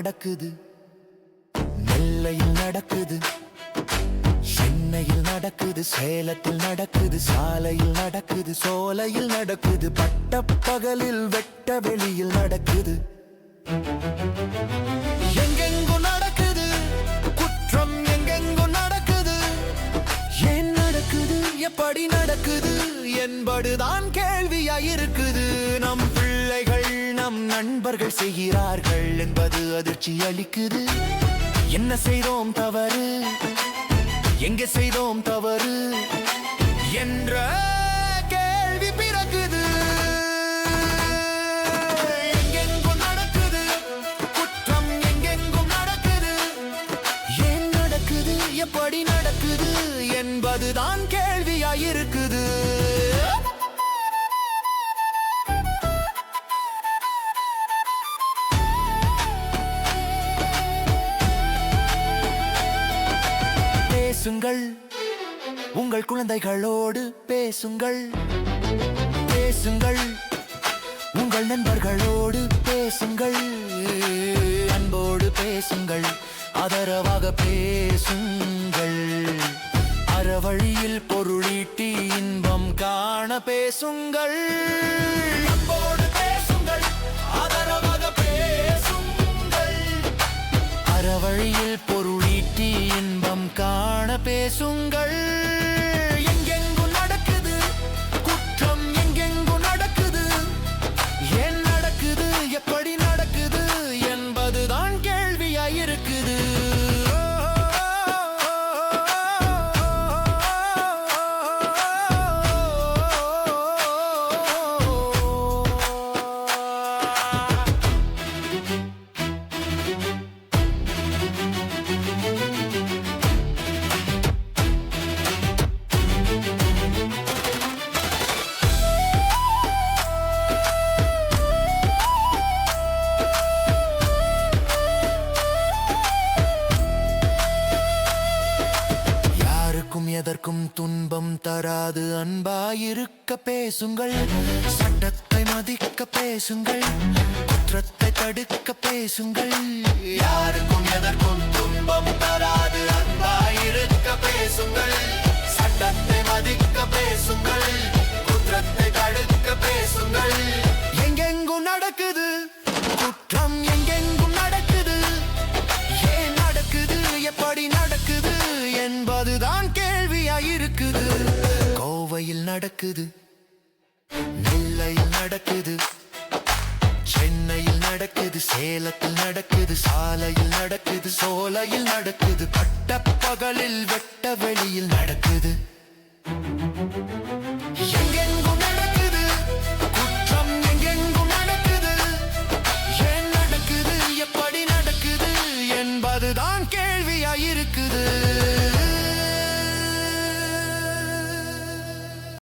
நடக்குது. நெல்லையில் நடக்குது. சென்னையில் நடக்குது. சேலத்தில் நடக்குது. சாலையில் நடக்குது. சோலையில் நடக்குது. பட்டப்பகலில் வெட்ட வெளியில் நடக்குது. எங்கெங்கு நடக்குது. குற்றம் எங்கெங்கு நடக்குது. ஏன் நடக்குது? எப்படி நடக்குது? என்பதுதான் கேள்வியாயிருக்குது. நம் பிள்ளைகள் நம் நண்பர்கள் செய்கிறார்கள் என்பது அதிர்ச்சி அளிக்குது. என்ன செய்தோம் தவறு? எங்கே செய்தோம் தவறு? என்ற கேள்வி பிறகுது எங்கெங்கும் நடக்குது? குற்றம் எங்கெங்கும் நடக்குது? ஏன் நடக்குது? எப்படி நடக்குது? என்பதுதான் கேள்வியாயிருக்குது. பேசுங்கள். உங்கள் குழந்தைகளோடு பேசுங்கள். பேசுங்கள். உங்கள் நண்பர்களோடு பேசுங்கள். அன்போடு பேசுங்கள். ஆதரவாக பேசுங்கள். அறவழியில் பொருளீட்டி இன்பம் காண பேசுங்கள். பேசுங்கள் எங்கெங்கு எதற்கும் துன்பம் தராது. அன்பாயிருக்க பேசுங்கள். சட்டத்தை மதிக்க பேசுங்கள். குற்றத்தை தடுக்க பேசுங்கள். யாருக்கும் எதற்கும் துன்பம் தராது. அன்பாயிருக்க பேசுங்கள். சட்டத்தை மதிக்க பேசுங்கள். நடக்குது. நெல்லையில் நடக்குது. சென்னையில் நடக்குது. சேலத்தில் நடக்குது. சாலையில் நடக்குது. சோலையில் நடக்குது. பட்ட பகலில் வெட்ட வெளியில் நடக்குது. எங்கெங்கும் நடக்குது. நடக்குது? எப்படி நடக்குது? என்பதுதான் கேள்வியாயிருக்குது.